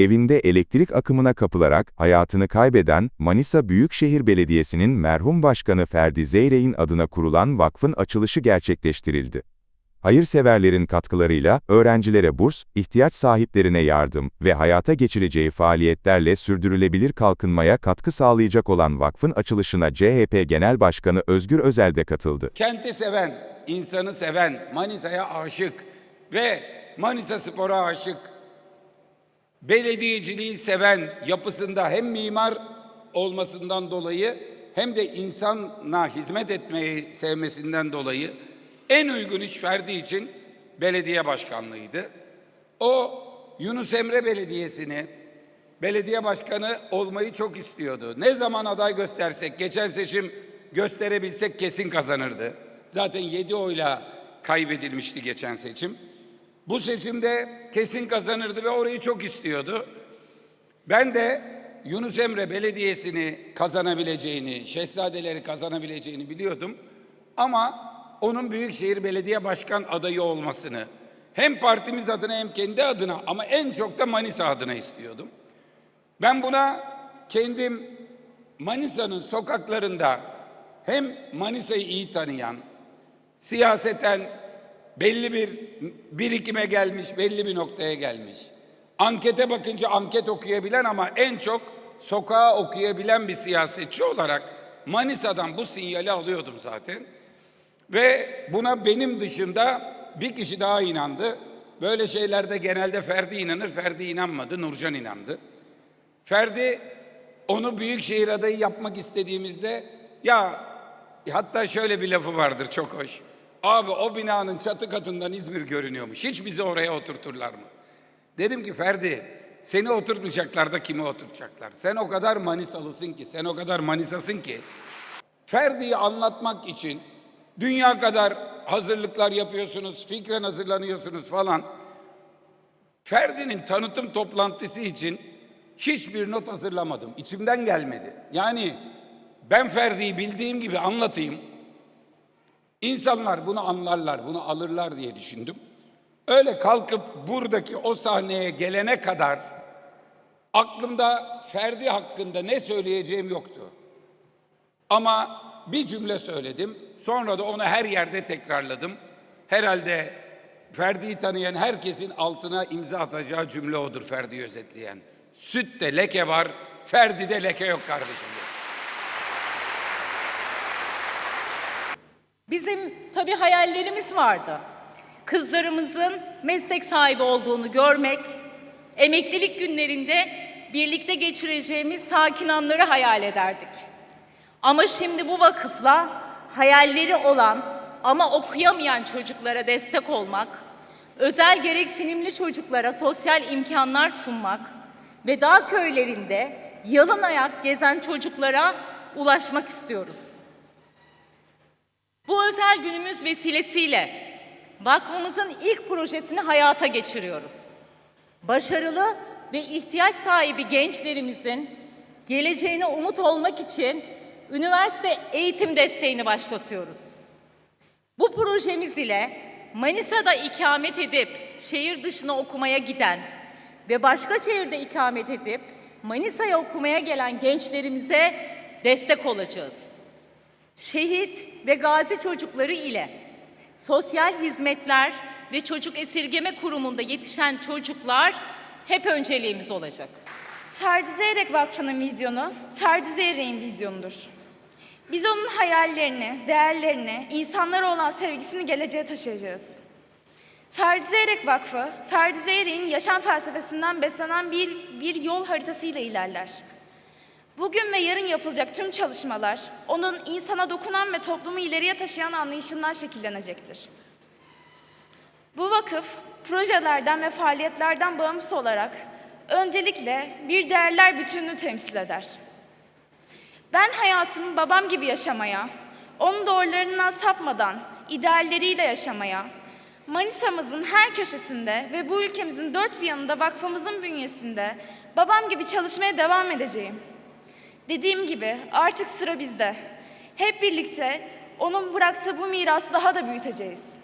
Evinde elektrik akımına kapılarak hayatını kaybeden Manisa Büyükşehir Belediyesi'nin merhum başkanı Ferdi Zeyrek'in adına kurulan vakfın açılışı gerçekleştirildi. Hayırseverlerin katkılarıyla öğrencilere burs, ihtiyaç sahiplerine yardım ve hayata geçireceği faaliyetlerle sürdürülebilir kalkınmaya katkı sağlayacak olan vakfın açılışına CHP Genel Başkanı Özgür Özel de katıldı. Kenti seven, insanı seven, Manisa'ya aşık ve Manisa Spor'a aşık, belediyeciliği seven yapısında hem mimar olmasından dolayı hem de insana hizmet etmeyi sevmesinden dolayı en uygun iş Ferdi için belediye başkanlığıydı. O Yunus Emre Belediyesi'ni belediye başkanı olmayı çok istiyordu. Ne zaman aday göstersek, geçen seçim gösterebilsek kesin kazanırdı. Zaten 7 oyla kaybedilmişti geçen seçim. Bu seçimde kesin kazanırdı ve orayı çok istiyordu. Ben de Yunus Emre Belediyesi'ni kazanabileceğini, Şehzadeleri kazanabileceğini biliyordum. Ama onun Büyükşehir Belediye Başkan adayı olmasını hem partimiz adına hem kendi adına ama en çok da Manisa adına istiyordum. Ben buna kendim Manisa'nın sokaklarında hem Manisa'yı iyi tanıyan, siyaseten belli bir birikime gelmiş, belli bir noktaya gelmiş. Ankete bakınca anket okuyabilen ama en çok sokağa okuyabilen bir siyasetçi olarak Manisa'dan bu sinyali alıyordum zaten. Ve buna benim dışında bir kişi daha inandı. Böyle şeylerde genelde Ferdi inanır, Ferdi inanmadı, Nurcan inandı. Ferdi onu büyükşehir adayı yapmak istediğimizde ya hatta şöyle bir lafı vardır çok hoş. Abi o binanın çatı katından İzmir görünüyormuş. Hiç bizi oraya oturturlar mı? Dedim ki Ferdi seni oturtmayacaklar da kimi oturtacaklar? Sen o kadar Manisalısın ki, sen o kadar Manisasın ki. Ferdi'yi anlatmak için dünya kadar hazırlıklar yapıyorsunuz, fikren hazırlanıyorsunuz falan. Ferdi'nin tanıtım toplantısı için hiçbir not hazırlamadım. İçimden gelmedi. Yani ben Ferdi'yi bildiğim gibi anlatayım. İnsanlar bunu anlarlar, bunu alırlar diye düşündüm. Öyle kalkıp buradaki o sahneye gelene kadar aklımda Ferdi hakkında ne söyleyeceğim yoktu. Ama bir cümle söyledim. Sonra da onu her yerde tekrarladım. Herhalde Ferdi'yi tanıyan herkesin altına imza atacağı cümle odur Ferdi'yi özetleyen. Sütte leke var, Ferdi'de leke yok kardeşim. Bizim tabii hayallerimiz vardı. Kızlarımızın meslek sahibi olduğunu görmek, emeklilik günlerinde birlikte geçireceğimiz sakin anları hayal ederdik. Ama şimdi bu vakıfla hayalleri olan ama okuyamayan çocuklara destek olmak, özel gereksinimli çocuklara sosyal imkanlar sunmak ve dağ köylerinde yalın ayak gezen çocuklara ulaşmak istiyoruz. Bu özel günümüz vesilesiyle vakfımızın ilk projesini hayata geçiriyoruz. Başarılı ve ihtiyaç sahibi gençlerimizin geleceğine umut olmak için üniversite eğitim desteğini başlatıyoruz. Bu projemiz ile Manisa'da ikamet edip şehir dışına okumaya giden ve başka şehirde ikamet edip Manisa'ya okumaya gelen gençlerimize destek olacağız şehit ve gazi çocukları ile sosyal hizmetler ve çocuk esirgeme kurumunda yetişen çocuklar hep önceliğimiz olacak. Ferdi Zeyrek Vakfı'nın vizyonu, Ferdi Zeyrek'in vizyonudur. Biz onun hayallerini, değerlerini, insanlara olan sevgisini geleceğe taşıyacağız. Ferdi Zeyrek Vakfı, Ferdi Zeyrek'in yaşam felsefesinden beslenen bir, bir yol haritasıyla ilerler. Bugün ve yarın yapılacak tüm çalışmalar, onun insana dokunan ve toplumu ileriye taşıyan anlayışından şekillenecektir. Bu vakıf, projelerden ve faaliyetlerden bağımsız olarak öncelikle bir değerler bütününü temsil eder. Ben hayatımı babam gibi yaşamaya, onun doğrularından sapmadan, idealleriyle yaşamaya, Manisa'mızın her köşesinde ve bu ülkemizin dört bir yanında vakfımızın bünyesinde babam gibi çalışmaya devam edeceğim. Dediğim gibi artık sıra bizde. Hep birlikte onun bıraktığı bu mirası daha da büyüteceğiz.